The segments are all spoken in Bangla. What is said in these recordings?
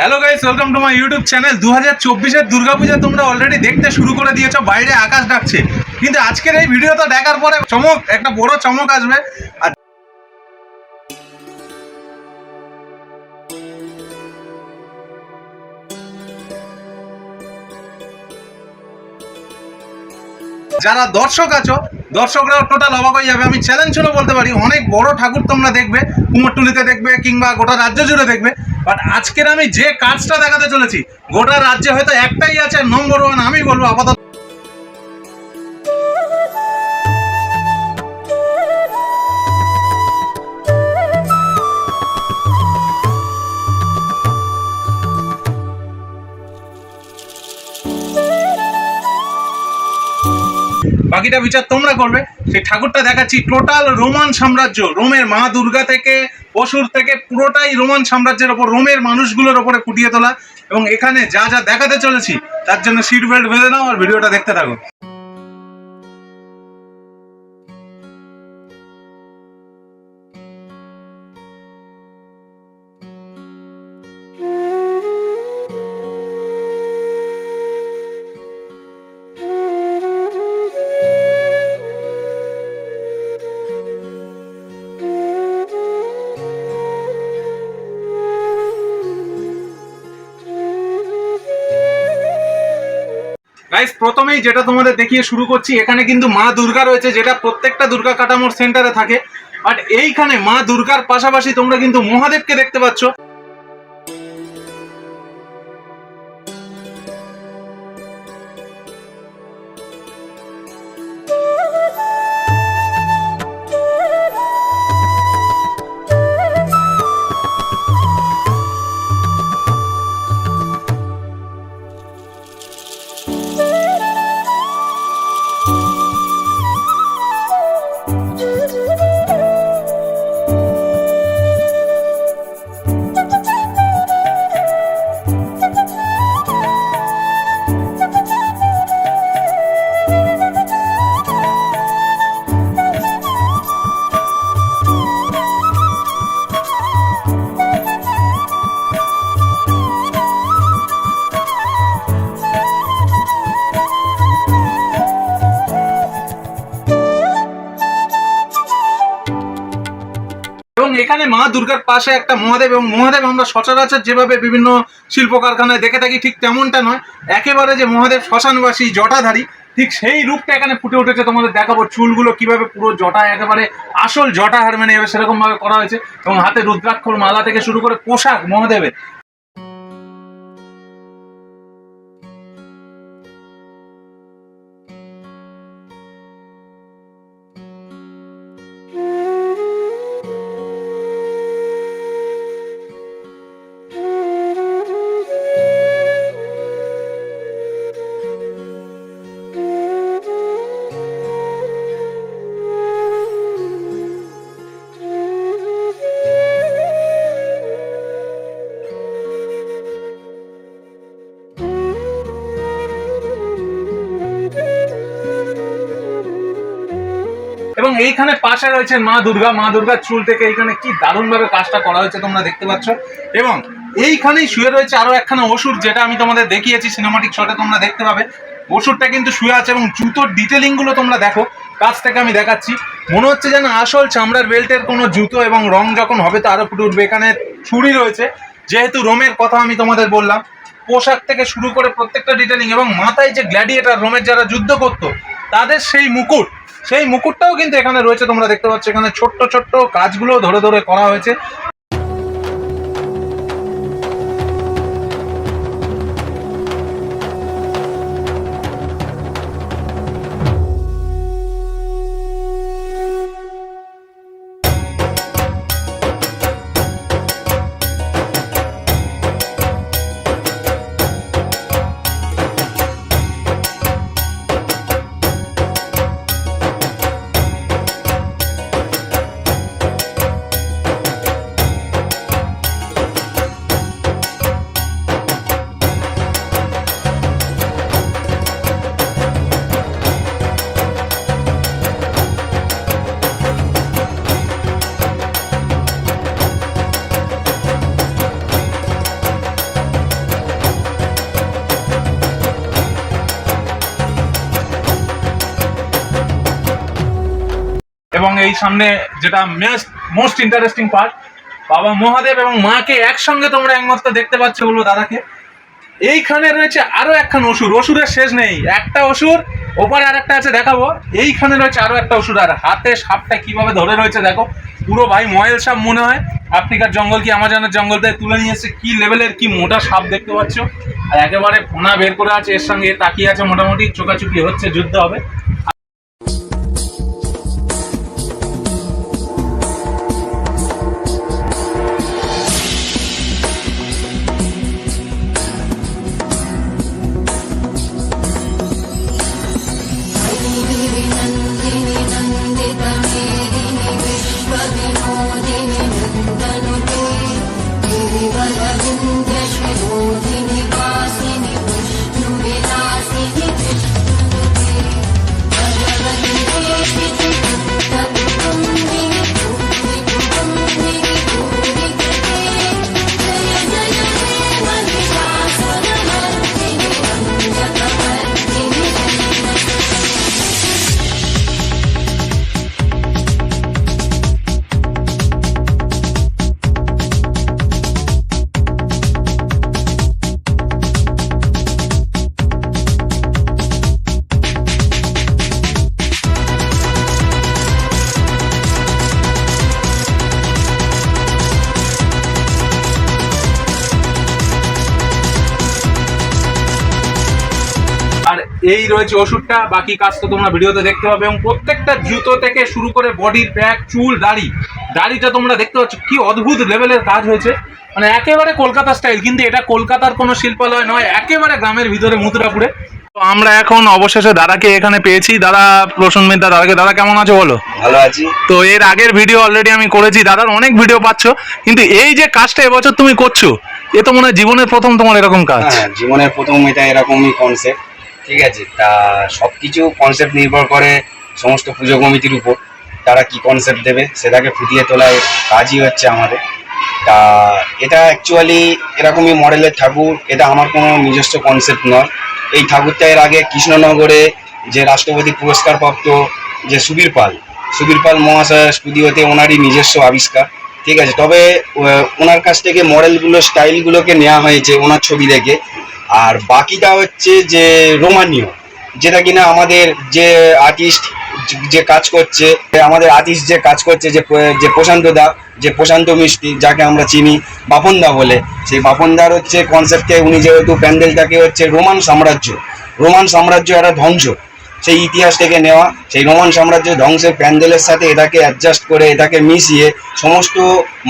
Hello guys welcome to my YouTube channel দু হাজার চব্বিশের দুর্গাপূজা তোমরা অলরেডি দেখতে শুরু করে দিয়েছ, বাইরে আকাশ ডাকছে। কিন্তু আজকের এই ভিডিওটা দেখার পরে চমক, একটা বড় চমক আসবে। আর যারা দর্শক আছো, দর্শকরাও টোটাল অবাক হয়ে যাবে। আমি চ্যালেঞ্জ ছিল বলতে পারি, অনেক বড় ঠাকুর তোমরা দেখবে, কুমোরটুলিতে দেখবে, কিংবা গোটা রাজ্য জুড়ে দেখবে। বাট আজকের আমি যে কাজটা দেখাতে চলেছি, গোটা রাজ্যে হয়তো একটাই আছে নম্বর ওয়ান আমি বলব আপাতত। বাকিটা বিচার তোমরা করবে। সেই ঠাকুরটা দেখাচ্ছি টোটাল রোমান সাম্রাজ্য রোমের মা দুর্গা থেকে অসুর থেকে পুরোটাই রোমান সাম্রাজ্যের ওপর, রোমের মানুষগুলোর ওপরে ফুটিয়ে তোলা এবং এখানে যা যা দেখাতে চলেছি, তার জন্য সিট বেল্ট বেঁধে নাও আর ভিডিওটা দেখতে থাকো। গাইস প্রথমেই যেটা তোমাদের দেখিয়ে শুরু করছি, এখানে কিন্তু মা দুর্গা রয়েছে, যেটা প্রত্যেকটা দুর্গা কাঠামোর সেন্টারে থাকে। বাট এইখানে মা দুর্গার পাশাপাশি তোমরা কিন্তু মহাদেবকে দেখতে পাচ্ছ। দুর্গার পাশে একটা মহাদেব এবং মহাদেব আমরা সচরাচর যেভাবে বিভিন্ন শিল্প কারখানায় দেখে থাকি, ঠিক তেমনটা নয়। একেবারে যে মহাদেব শ্মশানবাসী জটাধারী, ঠিক সেই রূপটা এখানে ফুটে উঠেছে। তোমাদের দেখাবো চুলগুলো কীভাবে পুরো জটা একেবারে আসল জটা হার সেরকমভাবে সেরকম ভাবে করা হয়েছে। এবং হাতে রুদ্রাক্ষর মালা থেকে শুরু করে পোশাক মহাদেবের। এইখানে পাশে রয়েছে মা দুর্গা। মা দুর্গার চুল থেকে এইখানে কি দারুণভাবে কাজটা করা হয়েছে তোমরা দেখতে পাচ্ছ। এবং এইখানেই শুয়ে রয়েছে আরও একখানা ওষুধ যেটা আমি তোমাদের দেখিয়েছি সিনেমাটিক শটে তোমরা দেখতে পাবে। ওষুধটা কিন্তু শুয়ে আছে এবং জুতোর ডিটেলিংগুলো তোমরা দেখো। কাছ থেকে আমি দেখাচ্ছি। মনে হচ্ছে যেন আসল চামড়ার বেল্টের কোনো জুতো এবং রং যখন হবে তো আরও ফুটে উঠবে। এখানে ছুরি রয়েছে। যেহেতু রোমের কথা আমি তোমাদের বললাম, পোশাক থেকে শুরু করে প্রত্যেকটা ডিটেলিং এবং মাথায় যে গ্ল্যাডিয়েটার রোমের যারা যুদ্ধ করতো, তাদের সেই মুকুট সেই মুকুটটাও কিন্তু এখানে রয়েছে, তোমরা দেখতে পাচ্ছ। এখানে ছোট্ট ছোট্ট কাজগুলো ধরে ধরে করা হয়েছে। এই সামনে যেটা মোস্ট ইন্টারেস্টিং পার্ট বাবা মহাদেব এবং মাকে একসঙ্গে তোমরা একমাত্র দেখতে পাচ্ছ বলব দাদাকে। এইখানে রয়েছে আরও একখান অসুর, অসুরের শেষ নেই। একটা অসুর, ওপারে আর একটা আছে, দেখাবো। এইখানে রয়েছে আরও একটা অসুর, আর হাতে সাপটা কীভাবে ধরে রয়েছে দেখো। পুরো ভাই ময়েল সাপ মনে হয়। আফ্রিকার জঙ্গল কি, আমাজনের জঙ্গল থেকে তুলে নিয়ে এসে কি লেভেলের কি মোটা সাপ দেখতে পাচ্ছ? আর একেবারে ফোনা বের করে আছে, এর সঙ্গে তাকিয়ে আছে মোটামুটি চোকাচুকি হচ্ছে, যুদ্ধ হবে। রয়েছে ওষুধটা বাকি কাজ তো তোমরা ভিডিওতে দেখতে পাবে এবং প্রত্যেকটা জুতো থেকে শুরু করে বডির প্যাক চুল দাড়ি দাড়িটা তোমরা দেখতে পাচ্ছ কি অদ্ভুত লেভেলের কাজ হয়েছে। মানে একেবারে কলকাতা স্টাইল কিন্তু এটা কলকাতার কোনো শিল্পালয় নয় একেবারে গ্রামের ভিতরে মুদ্রাপুরে তো আমরা এখন অবশেষে দাদাকে এখানে পেয়েছি। দাদা প্রসন্ন মিত্র দাদাকে দাদা কেমন আছো বলো? ভালো আছি। তো এর আগের ভিডিও অলরেডি আমি করেছি দাদার অনেক ভিডিও পাচ্ছ কিন্তু এই যে কাজটা এবছর তুমি করছ এ তো মনে হয় জীবনের প্রথম তোমার এরকম কাজ। হ্যাঁ জীবনের প্রথম এটা এরকমই কনসেপ্ট ঠিক আছে, তা সব কিছু কনসেপ্ট নির্ভর করে সমস্ত পুজো কমিটির উপর, তারা কি কনসেপ্ট দেবে সেটাকে ফুটিয়ে তোলার কাজই হচ্ছে আমাদের। তা এটা অ্যাকচুয়ালি এরকমই মডেলের ঠাকুর, এটা আমার কোনো নিজস্ব কনসেপ্ট নয়। এই ঠাকুরটা এর আগে কৃষ্ণনগরে যে রাষ্ট্রপতি পুরস্কারপ্রাপ্ত যে সুবীর পাল সুবীর পাল মহাশয় স্টুডিওতে ওনারই নিজস্ব আবিষ্কার, ঠিক আছে? তবে ওনার কাছ থেকে মডেলগুলো, স্টাইলগুলোকে নেওয়া হয়েছে ওনার ছবি দেখে। আর বাকিটা হচ্ছে যে রোমানীয়, যেটা কিনা আমাদের যে আর্টিস্ট যে কাজ করছে, আমাদের আর্টিস্ট যে কাজ করছে, যে যে প্রশান্ত দা, যে প্রশান্ত মিষ্টি, যাকে আমরা চিনি বাপনদা বলে, সেই বাপনদার হচ্ছে কনসেপ্টে উনি যেহেতু প্যান্ডেলটাকে হচ্ছে রোমান সাম্রাজ্য রোমান সাম্রাজ্য একটা ধ্বংস। সেই ইতিহাস থেকে নেওয়া, সেই রোমান সাম্রাজ্য ধ্বংসের প্যান্ডেলের সাথে এটাকে অ্যাডজাস্ট করে, এটাকে মিশিয়ে সমস্ত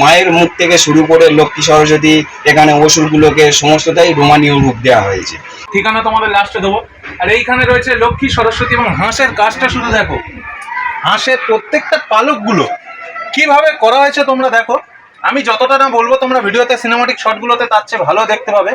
মায়ের মুখ থেকে শুরু করে লক্ষ্মী সরস্বতী, এখানে অসুরগুলোকে সমস্তটাই রোমানীয় রূপ দেওয়া হয়েছে। ঠিকানা তোমাদের লাস্টে দেবো। আর এইখানে রয়েছে লক্ষ্মী সরস্বতী এবং হাঁসের কাজটা শুধু দেখো। হাঁসের প্রত্যেকটা পালকগুলো কীভাবে করা হয়েছে তোমরা দেখো। আমি যতটা না বলব, তোমরা ভিডিওতে সিনেমাটিক শটগুলোতে তার চেয়ে ভালো দেখতে পাবে।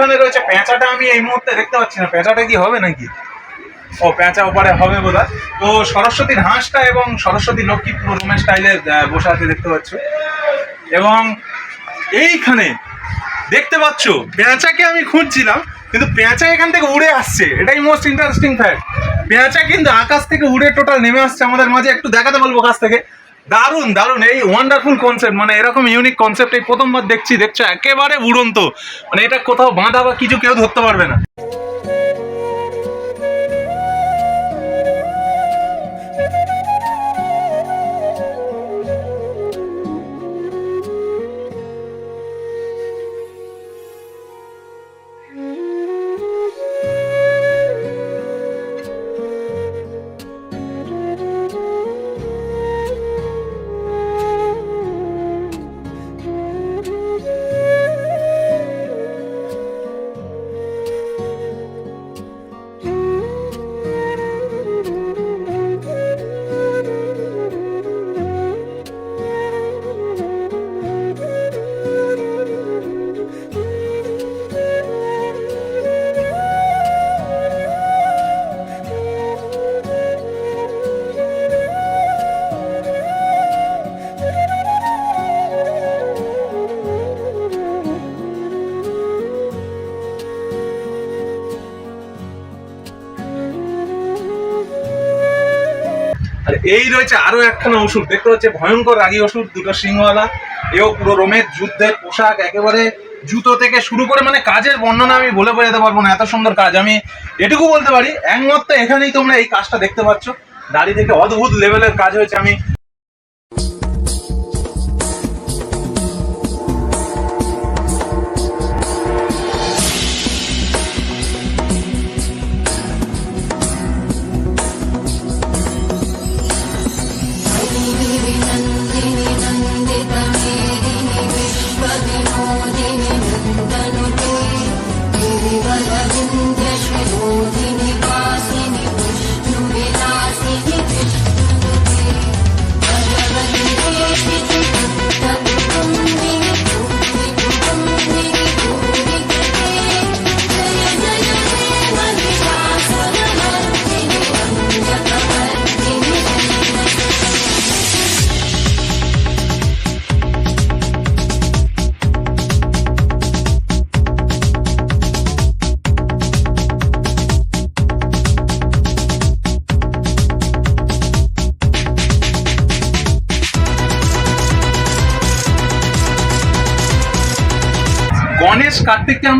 এইখানে রয়েছে পেঁচাটা আমি এই মুহূর্তে দেখতে পাচ্ছি না। পেঁচাটা কি হবে নাকি? ও পেঁচা ওপারে হবে বোধ তো সরস্বতীর হাঁসটা এবং সরস্বতী লক্ষ্মী পুরো রুমের স্টাইলে বসে আছে দেখতে পাচ্ছ। এবং এইখানে দেখতে পাচ্ছ পেঁচাকে আমি খুঁজছিলাম, কিন্তু পেঁচা এখান থেকে উড়ে আসছে। এটাই মোস্ট ইন্টারেস্টিং ফ্যাক্ট পেঁচা কিন্তু আকাশ থেকে উড়ে টোটাল নেমে আসছে আমাদের মাঝে। একটু দেখাতে বলব কাছ থেকে। দারুণ দারুণ। এই ওয়ান্ডারফুল কনসেপ্ট মানে এরকম ইউনিক কনসেপ্ট এই প্রথমবার দেখছি, দেখছ? একেবারে উড়ন্ত। মানে এটা কোথাও বাঁধা বা কিছু কেউ ধরতে পারবে না। এই রয়েছে আরও একখানা ওষুধ দেখতে হচ্ছে ভয়ঙ্কর রাগি ওষুধ দুটো সিংহওয়ালা, এও পুরো রোমের যুদ্ধের পোশাক, একেবারে জুতো থেকে শুরু করে মানে কাজের বর্ণনা আমি বলে বোঝাতে পারব না, এত সুন্দর কাজ। আমি এটুকু বলতে পারি, একমাত্র এখানেই তোমরা এই কাজটা দেখতে পাচ্ছ। দাড়ি থেকে অদ্ভুত লেভেলের কাজ হয়েছে। আমি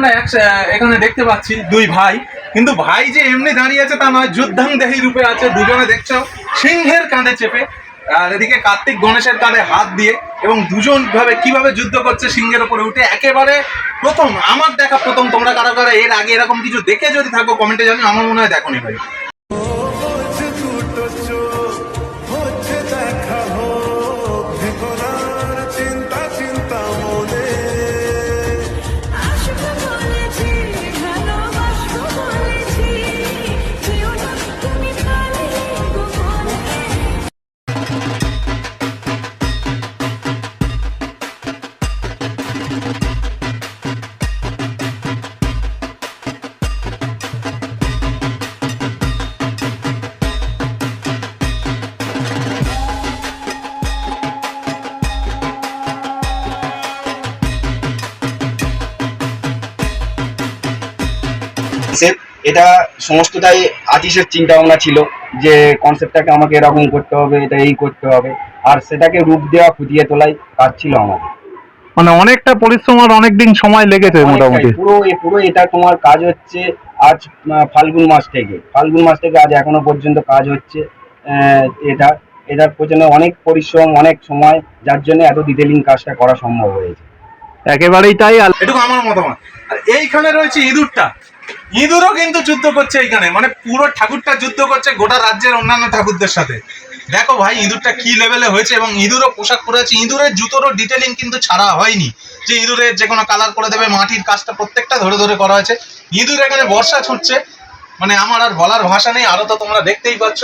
আমরা এক এখানে দেখতে পাচ্ছি দুই ভাই। কিন্তু ভাই যে এমনি দাঁড়িয়ে আছে তা নয় যুদ্ধাং দেহি রূপে আছে। দুজনে দেখছ, সিংহের কাঁধে চেপে, আর এদিকে কার্তিক গণেশের কাঁধে হাত দিয়ে এবং দুজন ভাবে কীভাবে যুদ্ধ করছে সিংহের উপরে উঠে, একেবারে প্রথম, আমার দেখা প্রথম, তোমরা কারও কারও, এর আগে এরকম কিছু দেখে যদি থাকো কমেন্টে জানো আমার মনে হয় দেখো নি ভাই। এটা সমস্তটাই আতিশের চিন্তা ভাবনা ছিল যে কনসেপ্টটাকে আমাকে এরকম করতে হবে এটা এই করতে হবে আর সেটাকে রূপ দেওয়া ফুটিয়ে তোলাই কাজ ছিল আমাদের মানে অনেকটা পরিশ্রম আর অনেক দিন সময় লেগেছে অনেকটাই। পুরো পুরো এটা তোমার কাজ হচ্ছে আজ ফাল্গুন মাস থেকে। ফাল্গুন মাস থেকে আজ এখনও পর্যন্ত কাজ হচ্ছে আহ, এটা এটার পেছনে অনেক পরিশ্রম অনেক সময় যার জন্য এত ডিটেলিং কাজটা করা সম্ভব হয়েছে। একেবারেই তাই এটুকু আমার মতামত। আর এইখানে রয়েছে ইঁদুরটা। ইঁদুরও কিন্তু যুদ্ধ করছে এইখানে। মানে পুরো ঠাকুরটা যুদ্ধ করছে গোটা রাজ্যের অন্যান্য ঠাকুরদের সাথে। দেখো ভাই, ইঁদুরটা কি লেভেলে হয়েছে এবং ইঁদুরও পোশাক পরে আছে। ইঁদুরের জুতোরও ডিটেলিং কিন্তু ছাড়া হয়নি। যে ইঁদুরের যে কোনো কালার করে দেবে, মাটির কাজটা প্রত্যেকটা ধরে ধরে করা হয়েছে। ইঁদুর এখানে বর্ষা ছুটছে। মানে আমার আর বলার ভাষা নেই আরও তো তোমরা দেখতেই পাচ্ছ।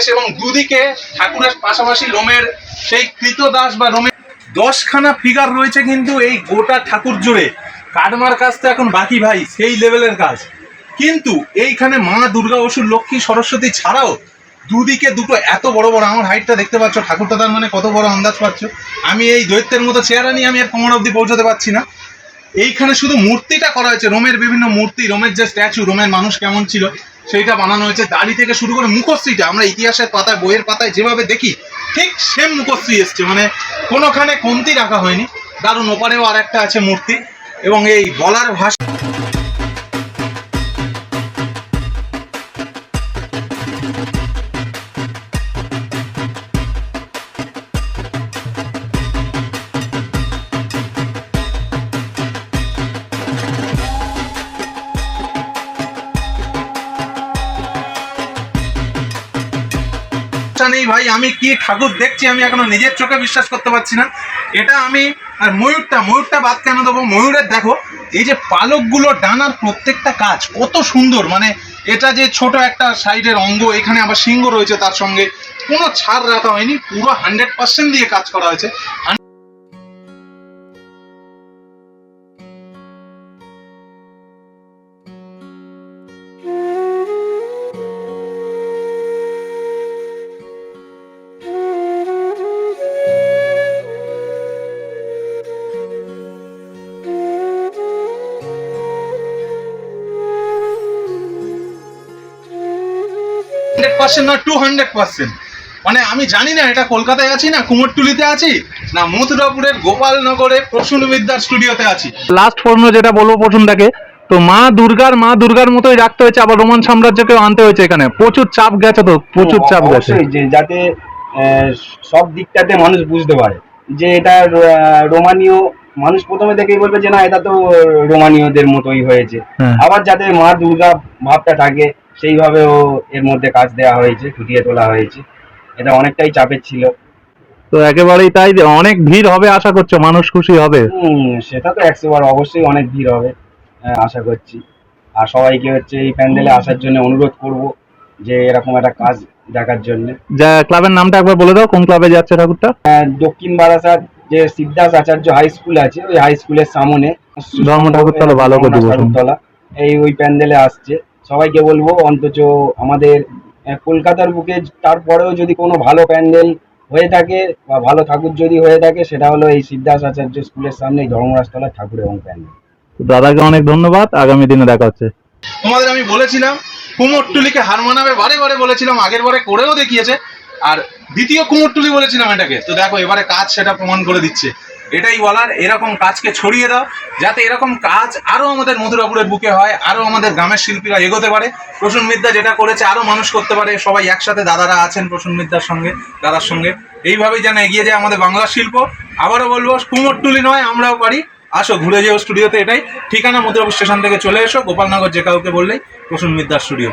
গণেশ এবং দুদিকে ঠাকুরের পাশাপাশি লোমের সেই কৃতদাস বা লোমের দশখানা ফিগার রয়েছে কিন্তু এই গোটা ঠাকুর জুড়ে। কাটমার কাজ তো এখন বাকি ভাই, সেই লেভেলের কাজ। কিন্তু এইখানে মা দুর্গা অসুর লক্ষ্মী সরস্বতী ছাড়াও দুদিকে দুটো এত বড় বড়, আমার হাইটটা দেখতে পাচ্ছ, ঠাকুরটা তার মানে কত বড় আন্দাজ পাচ্ছ। আমি এই দৈত্যের মতো চেহারা নিয়ে আমি আর কোমর অব্দি পৌঁছাতে পারছি না। এইখানে শুধু মূর্তিটা করা হয়েছে, রোমের বিভিন্ন মূর্তি, রোমের যে স্ট্যাচু রোমের মানুষ কেমন ছিল। সেইটা বানানো হয়েছে। দাড়ি থেকে শুরু করে মুখশ্রীটা, আমরা ইতিহাসের পাতায়, বইয়ের পাতায় যেভাবে দেখি, ঠিক সেম মুখশ্রী এসছে। মানে কোনোখানে কমতি রাখা হয়নি। দারুণ, ওপারেও আর একটা আছে মূর্তি এবং এই বলার ভাষা নেই ভাই, আমি কি ঠাকুর দেখছি আমি এখনও নিজের চোখে বিশ্বাস করতে পারছি না। এটা আমি আর ময়ূরটা ময়ূরটা বাদ কেন দেবো? ময়ূরের দেখো, এই যে পালকগুলো ডানার প্রত্যেকটা কাজ, কত সুন্দর। মানে এটা যে ছোট একটা সাইডের অঙ্গ, এখানে আবার সিংহ রয়েছে তার সঙ্গে। কোনো ছাড় রাখা হয়নি, পুরো হান্ড্রেড পার্সেন্ট দিয়ে কাজ করা হয়েছে। পার্সেন্ট না টু হান্ড্রেড পার্সেন্ট মানে আমি জানি না এটা কলকাতায় আছি না কুমোরটুলিতে আছি না মথুরাপুরের গোপালনগরে প্রসূন বিদ্যার স্টুডিওতে আছি। লাস্ট প্রশ্ন যেটা বলব প্রশ্নটাকে তো মা দুর্গার মা দুর্গার মতোই রাখতে হয়েছে আবার রোমান সাম্রাজ্যকেও আনতে হয়েছে এখানে। প্রচুর চাপ গেছে তো প্রচুর চাপ গেছে। যে যাতে আহ, সব দিকটাতে মানুষ বুঝতে পারে। যে এটা রোমানীয় মানুষ প্রথমে দেখেই বলবে যে না এটা তো রোমানীয়দের মতোই হয়েছে। হ্যাঁ। আবার যাতে মা দুর্গা ভাবটা থাকে সেইভাবেও এর মধ্যে কাজ দেওয়া হয়েছে ফুটিয়ে তোলা হয়েছে। এটা অনেকটাই চাপের ছিল। তো একেবারেই তাই অনেক ভিড় হবে আশা করছ মানুষ খুশি হবে? সেটা তো একশো বার অবশ্যই অনেক ভিড় হবে আহ, আশা করছি। আর সবাইকে হচ্ছে এই প্যান্ডেলে আসার জন্য অনুরোধ করব যে এরকম একটা কাজ দেখার জন্য। যা ক্লাবের নামটা একবার বলে দাও কোন ক্লাবে যাচ্ছে ঠাকুরটা? দক্ষিণ বারাসাত যে সিদ্ধার্থ আচার্য হাই স্কুল আছে ওই হাই স্কুলের সামনে ধর্ম ঠাকুরতলা ভালো করে এই ওই প্যান্ডেলে আসছে। সবাইকে বলব অন্তত আমাদের কলকাতার বুকে তারপরেও যদি কোনো ভালো প্যান্ডেল হয়ে থাকে বা ভালো ঠাকুর যদি হয়ে থাকে সেটা হলো এই সিদ্ধার্থ আচার্য স্কুলের সামনে এই ধর্মরাজতলা ঠাকুর এবং প্যান্ডেল। তো দাদাকে অনেক ধন্যবাদ আগামী দিনে দেখা হচ্ছে। তোমাদের আমি বলেছিলাম কুমোরটুলিকে হার মানাবে বারে বারে বলেছিলাম আগের বারে করেও দেখিয়েছে আর দ্বিতীয় কুমোরটুলি বলেছিলাম এটাকে। তো দেখো এবারে কাজ সেটা প্রমাণ করে দিচ্ছে। এটাই বলার, এরকম কাজকে ছড়িয়ে দাও, যাতে এরকম কাজ আরও আমাদের মথুরাপুরের বুকে হয়, আরও আমাদের গ্রামের শিল্পীরা এগোতে পারে। প্রসূন বিদ্যা যেটা করেছে, আরও মানুষ করতে পারে, সবাই একসাথে দাদারা আছেন প্রসূন বিদ্যার সঙ্গে, দাদার সঙ্গে। এইভাবেই যেন এগিয়ে যায় আমাদের বাংলা শিল্প। আবারও বলব, কুমোরটুলি নয়, আমরাও পারি। আসো, ঘুরে যেও স্টুডিওতে এটাই। ঠিকানা মধুরাপুর স্টেশন থেকে চলে এসো, গোপালনগর যে কাউকে বললেই, প্রসূন বিদ্যার স্টুডিও।